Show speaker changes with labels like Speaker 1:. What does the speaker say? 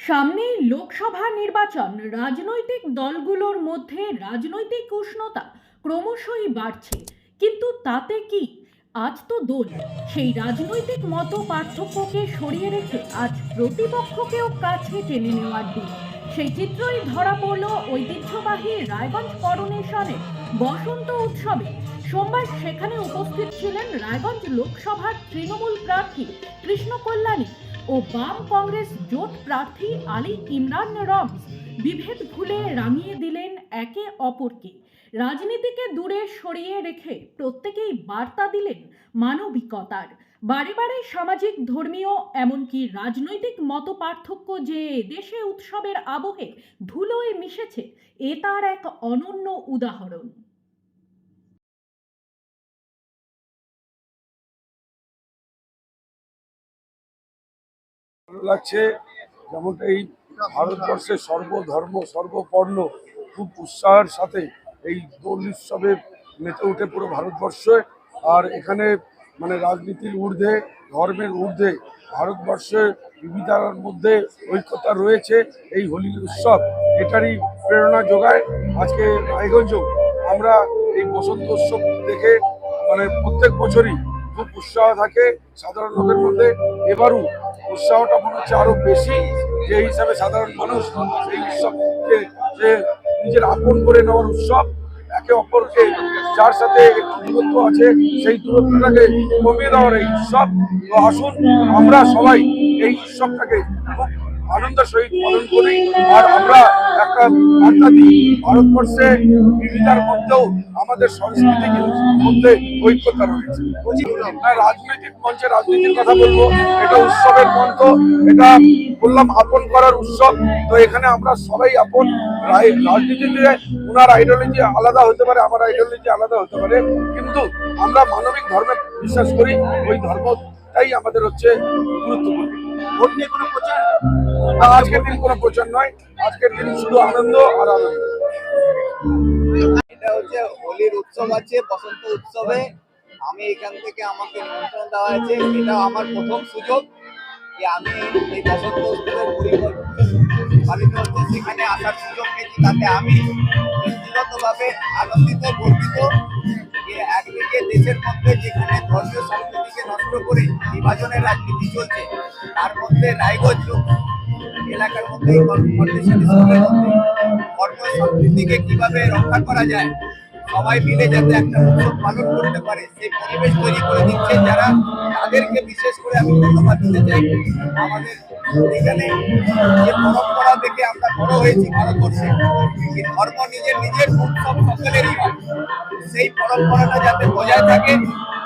Speaker 1: সামনেই লোকসভা নির্বাচন, রাজনৈতিক দলগুলোর মধ্যে রাজনৈতিক উষ্ণতা ক্রমশই বাড়ছে। কিন্তু তাতে কি? আজ তো দোল। সেই রাজনৈতিক মত পার্থক্যকে সরিয়ে রেখে আজ প্রতিপক্ষকেও কাছে টেনে নেওয়ার দিন। সেই চিত্রই ধরা পড়ল ঐতিহ্যবাহী রায়গঞ্জ করোনেশনের বসন্ত উৎসবে। সোমবার সেখানে উপস্থিত ছিলেন রায়গঞ্জ লোকসভার তৃণমূল প্রার্থী কৃষ্ণ কল্যাণী ও বাম কংগ্রেস জোট প্রার্থী আলী ইমরান রমস বিভেদ ভুলে রাঙিয়ে দিলেন একে অপরকে। রাজনীতিকে দূরে সরিয়ে রেখে প্রত্যেকেই বার্তা দিলেন মানবিকতার। বারে বারে সামাজিক, ধর্মীয়, এমনকি রাজনৈতিক মত পার্থক্য যে দেশে উৎসবের আবহে ধুলোয় মিশেছে, এ তার এক অনন্য উদাহরণ।
Speaker 2: ভালো লাগছে। যেমনটা এই ভারতবর্ষের সর্বধর্ম সর্ববর্ণ খুব উৎসাহের সাথে এই দোল উৎসবে মেতে উঠে পুরো ভারতবর্ষে। আর এখানে মানে রাজনীতির ঊর্ধ্বে, ধর্মের ঊর্ধ্বে ভারতবর্ষের বিবিধার মধ্যে ঐক্যতা রয়েছে এই হোলি উৎসব। এটারই প্রেরণা যোগায় আজকে রায়গঞ্জ। আমরা এই বসন্ত উৎসব দেখে মানে প্রত্যেক বছরই খুব উৎসাহ থাকে সাধারণ লোকের মধ্যে। এবারও উৎসাহটা মনে হচ্ছে আরও বেশি, যে হিসাবে সাধারণ মানুষ এই উৎসবকে, যে নিজের আপন করে নেওয়ার উৎসব, একে অপরকে যার সাথে দূরত্ব আছে, সেই দূরত্বটাকে কমিয়ে দেওয়ার এই উৎসব। আসুন, আমরা সবাই এই উৎসবটাকে খুব আনন্দের সহিত পালন করি। আর আমরা একটা বার্তা দিই, ভারতবর্ষে বিবিধার মধ্যেও আমাদের সংস্কৃতির মধ্যে ঐক্যতা রয়েছে। রাজনৈতিক মঞ্চে রাজনীতির কথা বলব, এটা উৎসবের মঞ্চ, এটা বললাম আপন করার উৎসব। তো এখানে আমরা সবাই আপন। রাজনীতিতে ওনার আইডিওলজি আলাদা হতে পারে, আমার আইডিওলজি আলাদা হতে পারে। কিন্তু আমরা মানবিক ধর্মে বিশ্বাস করি, ওই ধর্মটাই আমাদের হচ্ছে গুরুত্বপূর্ণ। ভোট নিয়ে কোনো প্রচার না, আজকের দিন কোনো প্রচার নয়। আজকের দিন শুধু আনন্দ আর আনন্দ।
Speaker 3: এটা হচ্ছে হোলির উৎসব আছে বসন্ত উৎসবে। আমি এখান থেকে দেওয়া আমার প্রথম সুযোগ যে আমি আসার সুযোগ আমি আনন্দিত গর্বিত যে একদিকে দেশের মধ্যে যেখানে ধর্মীয় সংস্কৃতিকে নষ্ট করে বিভাজনের রাজনীতি চলছে, তার মধ্যে রায়গঞ্জ এলাকার মধ্যে এই কর্পোরেশন স্কুলের মধ্যে ধর্মীয় সংস্কৃতিকে কীভাবে রক্ষা করা যায়, সবাই মিলে যাতে একটা উৎসব পালন করতে পারে, সেই পরিবেশ তৈরি করে দিচ্ছে যারা, তাদেরকে বিশেষ করে আমি ধন্যবাদ দিতে চাই। আমাদের এখানে যে পরম্পরা থেকে আমরা বড় হয়েছি ভারতবর্ষে ধর্ম নিজের নিজের উৎসব সকলেরই সেই পরম্পরাটা যাতে বজায় থাকে